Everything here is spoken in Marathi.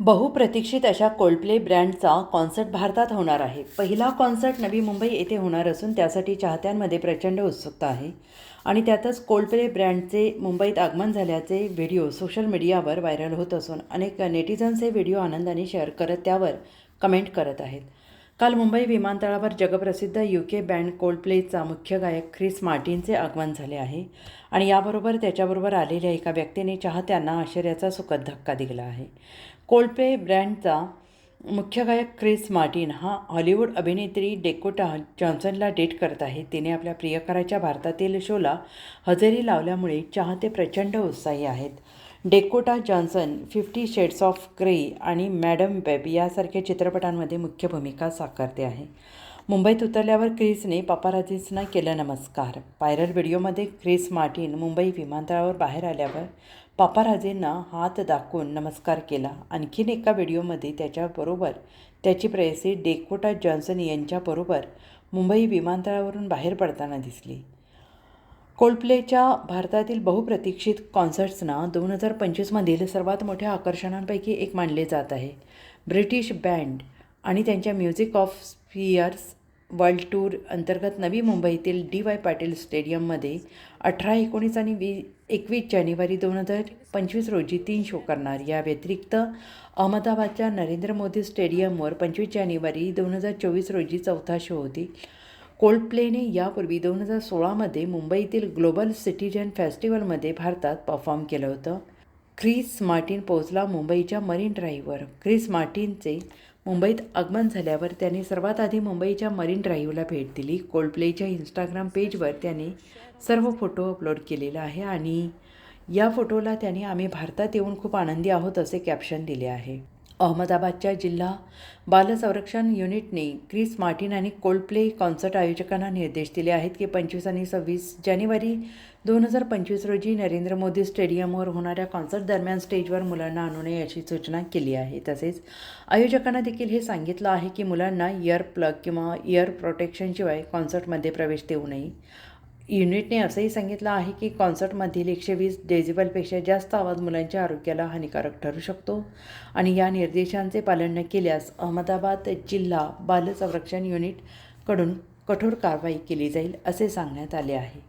बहुप्रतीक्षित अशा कोल्डप्ले ब्रँडचा कॉन्सर्ट भारतात होणार आहे. पहिला कॉन्सर्ट नवी मुंबई येथे होणार असून त्यासाठी चाहत्यांमध्ये प्रचंड उत्सुकता आहे. आणि त्यातच कोल्डप्ले ब्रँडचे मुंबईत आगमन झाल्याचे व्हिडिओ सोशल मीडियावर व्हायरल होत असून अनेक नेटिझन्स हे व्हिडिओ आनंदाने शेअर करत त्यावर कमेंट करत आहेत. काल मुंबई विमानतळावर जगप्रसिद्ध यू के बँड कोल्डप्लेचा मुख्य गायक ख्रिस मार्टिनचे आगमन झाले आहे आणि याबरोबर त्याच्याबरोबर आलेल्या एका व्यक्तीने चाहत्यांना आश्चर्याचा सुखद धक्का दिला आहे. कोल्डप्ले ब्रँडचा मुख्य गायक क्रिस मार्टिन हा हॉलिवूड अभिनेत्री डेकोटा जॉन्सनला डेट करत आहे. तिने आपल्या प्रियकराच्या भारतातील शोला हजेरी लावल्यामुळे चाहते प्रचंड उत्साही आहेत. Dakota Johnson fifty shades of grey आणि मॅडम वेब यासारख्या चित्रपटांमध्ये मुख्य भूमिका साकारते आहे. मुंबईत उतरल्यावर क्रिसने पापाराजीसना केलं नमस्कार. व्हायरल व्हिडिओमध्ये क्रिस मार्टिन मुंबई विमानतळावर बाहेर आल्यावर पापाराजींना हात दाखवून नमस्कार केला. आणखीन एका व्हिडिओमध्ये त्याच्याबरोबर त्याची प्रेयसी डेकोटा जॉन्सन यांच्याबरोबर मुंबई विमानतळावरून बाहेर पडताना दिसली. कोल्डप्लेच्या भारतातील बहुप्रतीक्षित कॉन्सर्ट्सना दोन हजार पंचवीसमधील सर्वात मोठ्या आकर्षणांपैकी एक मानले जात आहे. ब्रिटिश बँड आणि त्यांच्या music of spheres world tour अंतर्गत नवी मुंबईतील डी वाय पाटील स्टेडियममध्ये अठरा एकोणीस आणि वी एकवीस जानेवारी दोन हजार पंचवीस रोजी तीन शो करणार. या व्यतिरिक्त अहमदाबादच्या नरेंद्र मोदी स्टेडियमवर पंचवीस जानेवारी दोन हजार चोवीस रोजी चौथा शो होती. कोल्डप्लेने यापूर्वी दोन हजार सोळामध्ये मुंबईतील ग्लोबल सिटीजन फेस्टिवलमध्ये भारतात परफॉर्म केलं होतं. ख्रिस मार्टिन पोहोचला मुंबईच्या मरीन ड्राईव्हवर. ख्रिस मार्टिनचे मुंबईत आगमन झाल्यावर त्याने सर्वात आधी मुंबईच्या मरीन ड्राईव्हला भेट दिली. कोल्डप्लेच्या इंस्टाग्राम पेजवर त्याने सर्व फोटो अपलोड केलेला आहे आणि या फोटोला त्याने आम्ही भारतात येऊन खूप आनंदी आहोत असे कॅप्शन दिले आहे. अहमदाबादच्या जिल्हा बालसंरक्षण युनिटने क्रिस मार्टिन आणि कोल्डप्ले कॉन्सर्ट आयोजकांना निर्देश दिले आहेत की पंचवीस आणि सव्वीस जानेवारी दोन हजार पंचवीस रोजी नरेंद्र मोदी स्टेडियमवर होणाऱ्या कॉन्सर्ट दरम्यान स्टेजवर मुलांना आणू नये अशी सूचना केली आहे. तसेच आयोजकांना देखील हे सांगितलं आहे की मुलांना इयर प्लग किंवा इयर प्रोटेक्शनशिवाय कॉन्सर्टमध्ये प्रवेश देऊ नये. युनिटने असंही सांगितलं आहे की कॉन्सर्टमधील एकशे वीस डेझिबलपेक्षा जास्त आवाज मुलांच्या आरोग्याला हानिकारक ठरू शकतो. आणि या निर्देशांचे पालन न केल्यास अहमदाबाद जिल्हा बाल संरक्षण युनिटकडून कठोर कारवाई केली जाईल असे सांगण्यात आले आहे.